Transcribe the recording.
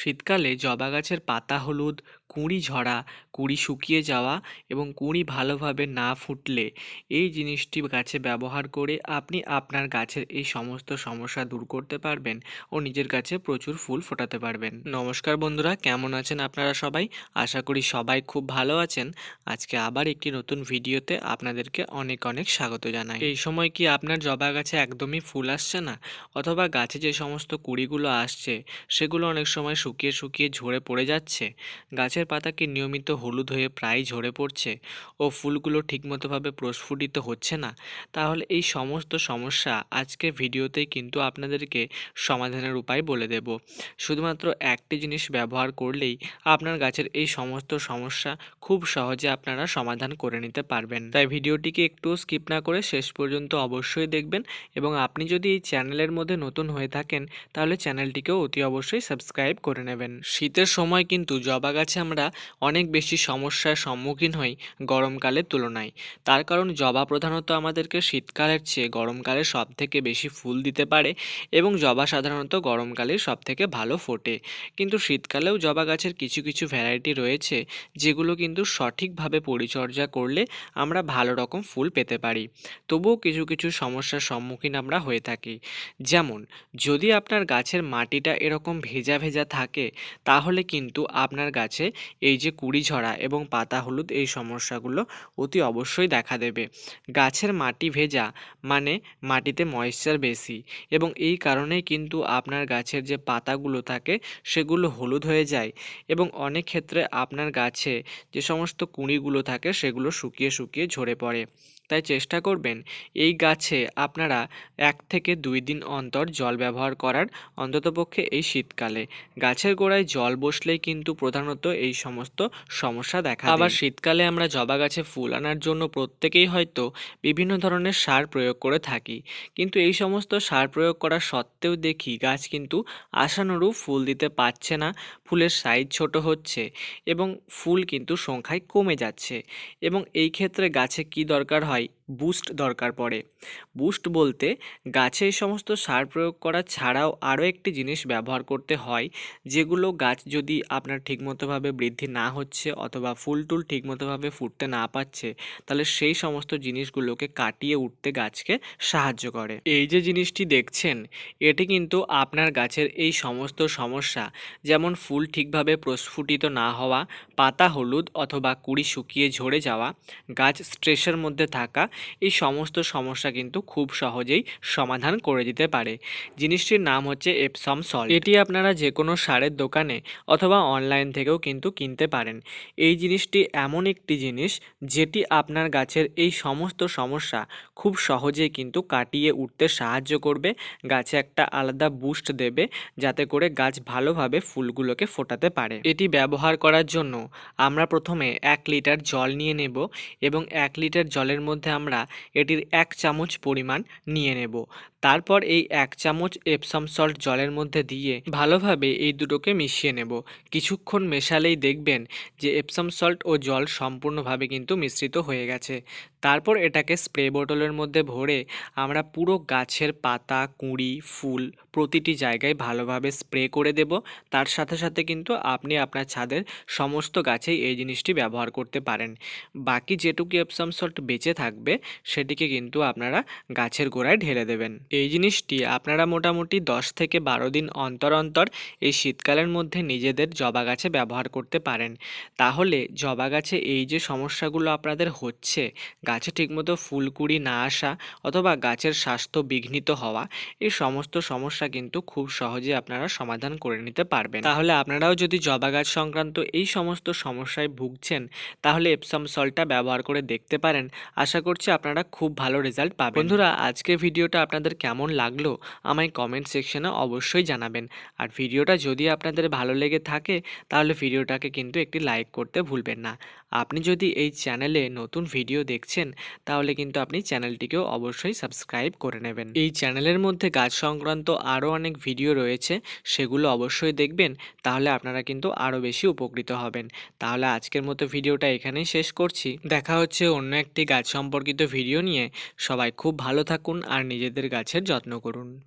শীতকালে জবা গাছের পাতা হলুদ কুঁড়ি ঝরা, কুঁড়ি শুকিয়ে যাওয়া এবং কুঁড়ি ভালোভাবে না ফুটলে এই জিনিসটি গাছে ব্যবহার করে আপনি আপনার গাছের এই সমস্ত সমস্যা দূর করতে পারবেন ও নিজের গাছে প্রচুর ফুল ফোটাতে পারবেন। নমস্কার বন্ধুরা, কেমন আছেন আপনারা সবাই? আশা করি সবাই খুব ভালো আছেন। আজকে আবার একটি নতুন ভিডিওতে আপনাদেরকে অনেক অনেক স্বাগত জানাই। এই সময় কি আপনার জবা গাছে একদমই ফুল আসছে না? অথবা গাছে যে সমস্ত কুঁড়িগুলো আসছে, সেগুলো অনেক সময় শুকিয়ে শুকিয়ে ঝরে পড়ে যাচ্ছে? গাছের পাতা কি নিয়মিত হলুদ হয়ে প্রায় ঝরে পড়ছে ও ফুলগুলো ঠিকমতোভাবে প্রস্ফুটিত হচ্ছে না, তাহলে এই সমস্ত সমস্যা আজকে ভিডিওতেই কিন্তু আপনাদেরকে সমাধানের উপায় বলে দেব। শুধুমাত্র একটি জিনিস ব্যবহার করলেই আপনার গাছের এই সমস্ত সমস্যা খুব সহজে আপনারা সমাধান করে নিতে পারবেন। তাই ভিডিওটিকে একটু স্কিপ না করে শেষ পর্যন্ত অবশ্যই দেখবেন এবং আপনি যদি এই চ্যানেলের মধ্যে নতুন হয়ে থাকেন, তাহলে চ্যানেলটিকেও অতি অবশ্যই সাবস্ক্রাইব করে নেবেন। শীতের সময় কিন্তু জবা গাছে আমরা অনেক বেশি সমস্যার সম্মুখীন হই গরমকালের তুলনায়। তার কারণ জবা প্রধানত আমাদেরকে শীতকালের চেয়ে গরমকালে সব থেকে বেশি ফুল দিতে পারে এবং জবা সাধারণত গরমকালে সব থেকে ভালো ফোটে। কিন্তু শীতকালেও জবা গাছের কিছু কিছু ভ্যারাইটি রয়েছে যেগুলো কিন্তু সঠিকভাবে পরিচর্যা করলে আমরা ভালো রকম ফুল পেতে পারি। তবুও কিছু কিছু সমস্যার সম্মুখীন আমরা হয়ে থাকি। যেমন, যদি আপনার গাছের মাটিটা এরকম ভেজা ভেজা থাকে, তাহলে কিন্তু আপনার গাছে এই যে কুড়ি ঝরা এবং পাতা হলুদ এই সমস্যাগুলো অতি অবশ্যই দেখা দেবে। গাছের মাটি ভেজা মানে মাটিতে ময়েশ্চার বেশি এবং এই কারণেই কিন্তু আপনার গাছের যে পাতাগুলো থাকে সেগুলো হলুদ হয়ে যায় এবং অনেক ক্ষেত্রে আপনার গাছে যে সমস্ত কুঁড়িগুলো থাকে সেগুলো শুকিয়ে শুকিয়ে ঝরে পড়ে। তাই চেষ্টা করবেন এই গাছে আপনারা এক থেকে দুই দিন অন্তর জল ব্যবহার করার, অন্ততপক্ষে এই শীতকালে। গাছের গোড়ায় জল বসলেই কিন্তু প্রধানত এই সমস্ত সমস্যা দেখা আবার শীতকালে আমরা জবা গাছে ফুল আনার জন্য প্রত্যেকেই হয়তো বিভিন্ন ধরনের সার প্রয়োগ করে থাকি। কিন্তু এই সমস্ত সার প্রয়োগ করা সত্ত্বেও দেখি গাছ কিন্তু আশানুরূপ ফুল দিতে পারছে না, ফুলের সাইজ ছোট হচ্ছে এবং ফুল কিন্তু সংখ্যায় কমে যাচ্ছে। এবং এই ক্ষেত্রে গাছে কি দরকার হয়? বুস্ট দরকার পড়ে। বুস্ট বলতে গাছে এই সমস্ত সার প্রয়োগ করা ছাড়াও আরও একটি জিনিস ব্যবহার করতে হয়, যেগুলো গাছ যদি আপনার ঠিকমতোভাবে বৃদ্ধি না হচ্ছে অথবা ফুল টুল ঠিকমতোভাবে ফুটতে না পাচ্ছে, তাহলে সেই সমস্ত জিনিসগুলোকে কাটিয়ে উঠতে গাছকে সাহায্য করে। এই যে জিনিসটি দেখছেন, এটি কিন্তু আপনার গাছের এই সমস্ত সমস্যা, যেমন ফুল ঠিকভাবে প্রস্ফুটিত না হওয়া, পাতা হলুদ অথবা কুড়ি শুকিয়ে ঝরে যাওয়া, গাছ স্ট্রেসের মধ্যে থাকা এই সমস্ত সমস্যা কিন্তু খুব সহজেই সমাধান করে দিতে পারে। জিনিসটির নাম হচ্ছে এপসম সল এটি আপনারা যে কোনো সারের দোকানে অথবা অনলাইন থেকেও কিন্তু কিনতে পারেন। এই জিনিসটি এমন একটি জিনিস যেটি আপনার গাছের এই সমস্ত সমস্যা খুব সহজেই কিন্তু কাটিয়ে উঠতে সাহায্য করবে, গাছে একটা আলাদা বুস্ট দেবে যাতে করে গাছ ভালোভাবে ফুলগুলোকে ফোটাতে পারে। এটি ব্যবহার করার জন্য আমরা প্রথমে এক লিটার জল নিয়ে নেব এবং এক লিটার জলের মধ্যে আমরা এটির এক চামচ পরিমাণ নিয়ে নেব। তারপর এই এক চামচ এপসাম সল্ট জলের মধ্যে দিয়ে ভালোভাবে এই দুটোকে মিশিয়ে নেব। কিছুক্ষণ মেশালেই দেখবেন যে এপসাম সল্ট ও জল সম্পূর্ণভাবে কিন্তু মিশ্রিত হয়ে গেছে। তারপর এটাকে স্প্রে বোতলের মধ্যে ভরে আমরা পুরো গাছের পাতা, কুঁড়ি, ফুল প্রতিটি জায়গায় ভালোভাবে স্প্রে করে দেব। তার সাথে সাথে কিন্তু আপনি আপনার ছাদের সমস্ত গাছেই এই জিনিসটি ব্যবহার করতে পারেন। বাকি যেটুকু এপসাম সল্ট বেঁচে থাকবে, সেটিকে কিন্তু আপনারা গাছের গোড়ায় ঢেলে দেবেন। এই জিনিসটি আপনারা মোটামুটি দশ থেকে বারো দিন অন্তর অন্তর এই শীতকালের মধ্যে নিজেদের জবা গাছে ব্যবহার করতে পারেন। তাহলে জবা গাছে এই যে সমস্যাগুলো আপনাদের হচ্ছে, গাছে ঠিকমতো ফুলকুড়ি না আসা অথবা গাছের স্বাস্থ্য বিঘ্নিত হওয়া, এই সমস্ত সমস্যা কিন্তু খুব সহজে আপনারা সমাধান করে নিতে পারবেন। তাহলে আপনারাও যদি জবা গাছ সংক্রান্ত এই সমস্ত সমস্যায় ভুগছেন, তাহলে এপসাম সলটা ব্যবহার করে দেখতে পারেন। আশা করছি আপনারা খুব ভালো রেজাল্ট পাবেন। বন্ধুরা, আজকের ভিডিওটা আপনাদের কেমন লাগল? আমায় কমেন্ট সেকশনে অবশ্যই জানাবেন। আর ভিডিওটা যদি আপনাদের ভালো লেগে থাকে, তাহলে ভিডিওটাকে কিন্তু একটি লাইক করতে ভুলবেন না। আপনি যদি এই চ্যানেলে নতুন ভিডিও দেখছেন, তাহলে কিন্তু আপনি চ্যানেলটিকেও অবশ্যই সাবস্ক্রাইব করে নেবেন। এই চ্যানেলের মধ্যে গাছ সংক্রান্ত আরও অনেক ভিডিও রয়েছে, সেগুলো অবশ্যই দেখবেন, তাহলে আপনারা কিন্তু আরও বেশি উপকৃত হবেন। তাহলে আজকের মতো ভিডিওটা এখানেই শেষ করছি। দেখা হচ্ছে অন্য একটি গাছ সম্পর্কিত ভিডিও নিয়ে। সবাই খুব ভালো থাকুন আর নিজেদের গাছের যত্ন করুন।